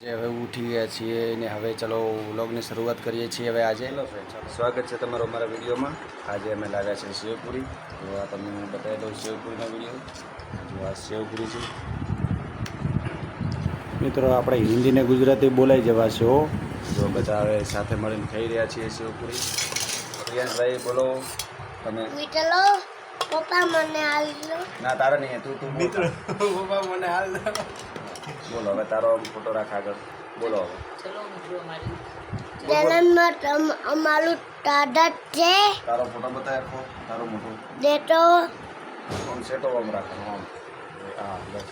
જે હવે ઉઠી ગયા છીએ ને હવે ચલો વ્લોગની શરૂઆત કરીએ છીએ. હવે આજે સ્વાગત છે તમારો અમારા વિડીયોમાં. આજે અમે લાવ્યા છે શિવપુરી. તો આ તમને હું બતાવી દઉં સેવપુરીનો વીડિયો. જો આ શિવપુરી છે. મિત્રો આપણે હિન્દી ને ગુજરાતી બોલાઈ જવા છે જો બધા હવે સાથે મળીને ખાઈ રહ્યા છીએ સેવપુરી પ્રિયાંશભાઈ બોલો. તમે? પપ્પા મને હાલ ના તારા નહીં તું તું મિત્રો મને હાલ બોલો હવે તારો ફોટો રાખ આગળ. બોલો હવે. જન્મ અમારું દાદા છે. તારો ફોટો બતાય આખો તારો મોટો. દેતો. આમ સેટો આમ રાખવાનો આમ. હા બસ.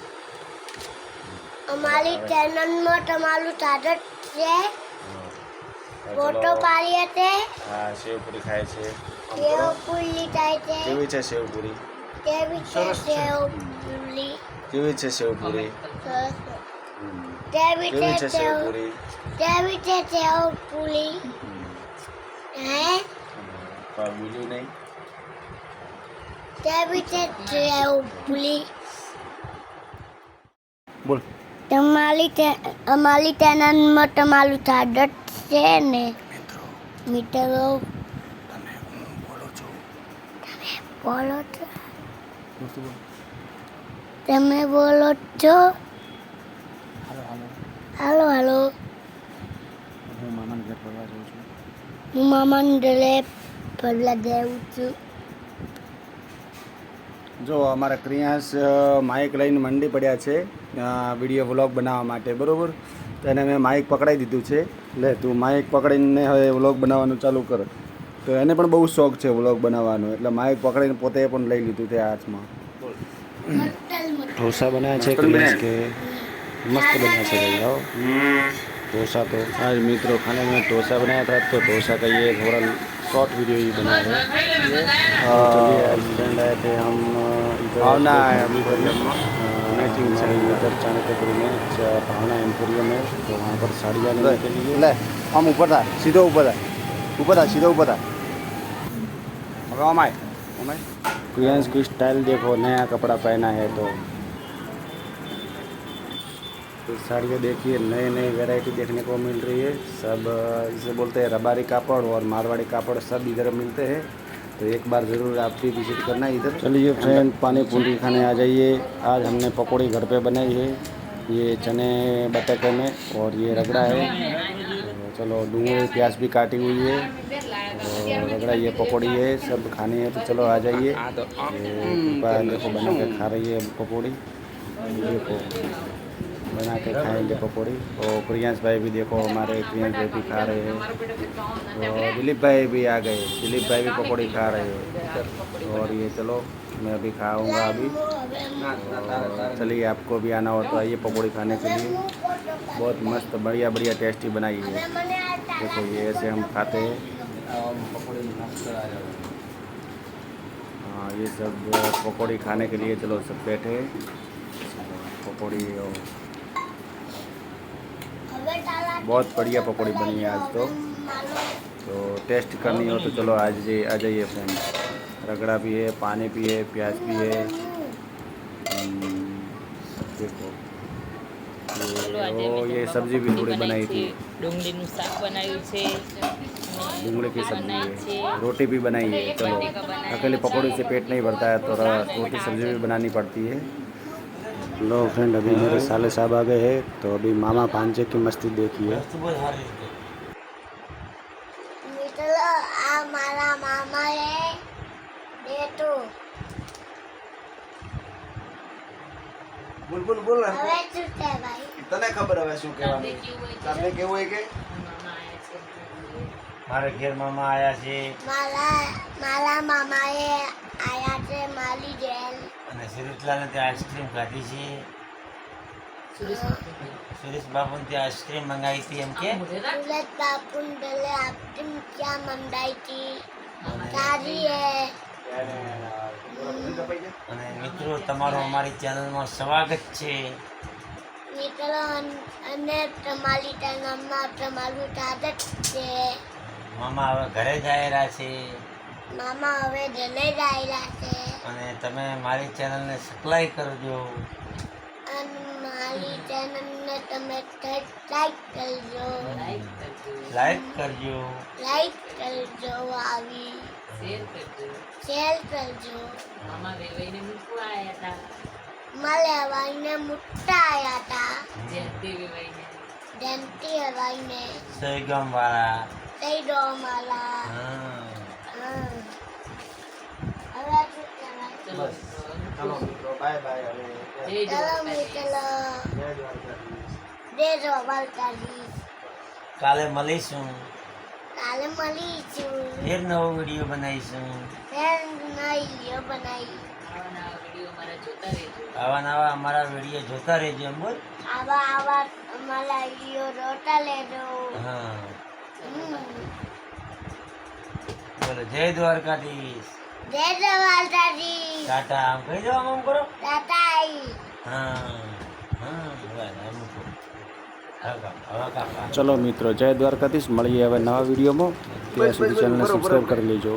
અમારી ચેનલમાં તમારું દાદા છે. ફોટો પાડીએ છે હા સેવપુરી ખાય છે. સેવપુરી ખાય થાય છે. કેવી છે સેવપુરી કેવી છે સેવ પુલી કેવી છે સેવપુરી. કેવી કેવી છે છે સેવપુરી કેવી છે સેવ હે? બીજું નહીં. કેવી છે સેવ બોલ. તમારી અમારી ચેનલમાં તમારું દાદા છે ને? મિત્રો તમે હું બોલું છું? બોલો છો? હું તું બોલ. તમે બોલો છો? હાલો હાલો. હાલો હાલો. હું મામાને ઘર ફરવા જઉં છું. હું મામાને ઘરે ફરવા જાઉં છું. જો અમારા ક્રિયાંશ માઇક લઈને મંડી પડ્યા છે વીડિયો વ્લોગ બનાવવા માટે બરાબર? તો એને મેં માઇક પકડાઈ દીધું છે. લે તું માઇક પકડીને હવે વ્લોગ બનાવવાનું ચાલુ કર. તો એને પણ બહુ શોખ છે વ્લોગ બનાવવાનો. એટલે માઇક પકડીને પોતે પણ લઈ લીધું છે હાથમાં. ઢોસા બનાવ્યા છે ક્રિયાંશ કે મસ્ત બન્યા છે ભાઈ आओ डोसा तो आज मित्रों खाने में डोसा बनाया था तो डोसा का ये थोड़ा शॉर्ट वीडियो ही बना है तो चलिए आज फ्रेंड आए थे हम इधर भावना है मैचिंग से इधर चाणक्यपुरी में च- भावना एम्पोरियम है तो वहाँ पर साड़ियाँ लेने के लिए ले हम ऊपर था सीधो ऊपर था ऊपर था सीधो ऊपर था अब हम आए हम आए प्रियांश की स्टाइल देखो नया कपड़ा पहना है तो। तो साड़ियाँ देखिए नए नए वैरायटी देखने को मिल रही है। सब इसे बोलते हैं रबारी कापड़ और मारवाड़ी कापड़ सब इधर मिलते हैं। तो एक बार ज़रूर आप भी विज़िट करना इधर। चलिए फ्रेंड पानी पूरी खाने आ जाइए। आज हमने पकौड़ी घर पे बनाई है। ये चने बटाके में और ये रगड़ा है। तो चलो डूँगे प्याज भी काटी हुई है। रगड़ा ये पकौड़ी है सब खानी है तो चलो आ जाइए। देखो बना के खा रही है पकौड़ी। देखो बना के खाएँगे पकौड़ी। और प्रियांश भाई भी देखो हमारे प्रियांश भाई भी खा रहे हैं। और दिलीप भाई भी आ गए। दिलीप भाई भी पकौड़ी खा रहे हैं। और ये चलो मैं अभी खाऊँगा अभी। चलिए आपको भी आना हो तो आइए पकौड़ी खाने के लिए। बहुत मस्त बढ़िया बढ़िया टेस्टी बनाई है। देखो ये ऐसे हम खाते हैं। हाँ ये सब पकौड़ी खाने के लिए चलो सब बैठे हैं पकौड़ी और बहुत बढ़िया पकौड़ी बनी है आज तो तो टेस्ट करनी हो तो चलो आज जी आ जाइए फ्रेंड रगड़ा भी है पानी भी है प्याज भी है हम्म, देखो ये, ओ, ये सब्जी भी थोड़ी बनाई थी ડુંગળીનું શાક બનાવ્યું છે डूंगली की सब्जी बनाई है थी रोटी भी बनाई है चलो अकेले पकौड़ी से पेट नहीं भरता है तो र- रोटी सब्जी भी बनानी पड़ती है लो फ्रेंड अभी मेरे साले साहब आ गए हैं तो अभी मामा भांजे की मस्ती देखिए મિત્રો આ મારા મામા એ દેતો બોલ બોલ બોલ હવે શું છે ભાઈ તને ખબર હવે શું કહેવાનું તમને કેવું હોય કે મારા ઘેર મામા આયા છે. મારા મારા મામા આયા છે મારી જેલ. અને સુરેશલાલને ત્યાં આઈસ્ક્રીમ ખાધી છે. સુરેશ બાપુને. ત્યાં આઈસ્ક્રીમ મંગાવી હતી એમ કે. સુરેશ બાપુ પેલે આઈસ્ક્રીમ ક્યાં મંગાવી હતી. સારી હે. અને મિત્રો તમારું અમારી ચેનલમાં સ્વાગત છે. મિત્રો અને તમારી ચેનલમાં તમારું સ્વાગત છે. મામા હવે ઘરે જાયેલા છે. મામા હવે જલે જાયેલા આવેલા છે. અને તમે મારી ચેનલને સપ્લાય કરજો. અને મારી ચેનલને તમે લાઈક કરજો. લાઈક કરજો. લાઈક કરજો આવી. શેર કરજો. માલે હવાઈને મૂકવા આવ્યા હતા જયંતિ હવાઈને સૈગમ વાળા હતા દો માલા હા. હા સૈગમ શું કહેવાય ચાલો મિત્રો બાય બાય હવે જય દ્વારકાધીશ કાલે મળીશું. કાલે મળીશું. ફેર નવો વીડિયો બનાવીશું. ફેર નવી બનાવી. આવા નવા અમારા વીડિયો જોતા રહેજો એમ બોલ. આવા આવા અમારા વીડિયો રોટા લેજો હા. બોલો જય દ્વારકાધીશ. જય દ્વારકાધીશ. ટાટા આમ કહી દો આમ કરો? ટાટાઈ. હા હા. ચલો મિત્રો જય દ્વારકાધીશ. મળીએ હવે નવા વિડીયોમાં. ત્યાં સુધી ચેનલને સબસ્ક્રાઈબ કરી લેજો.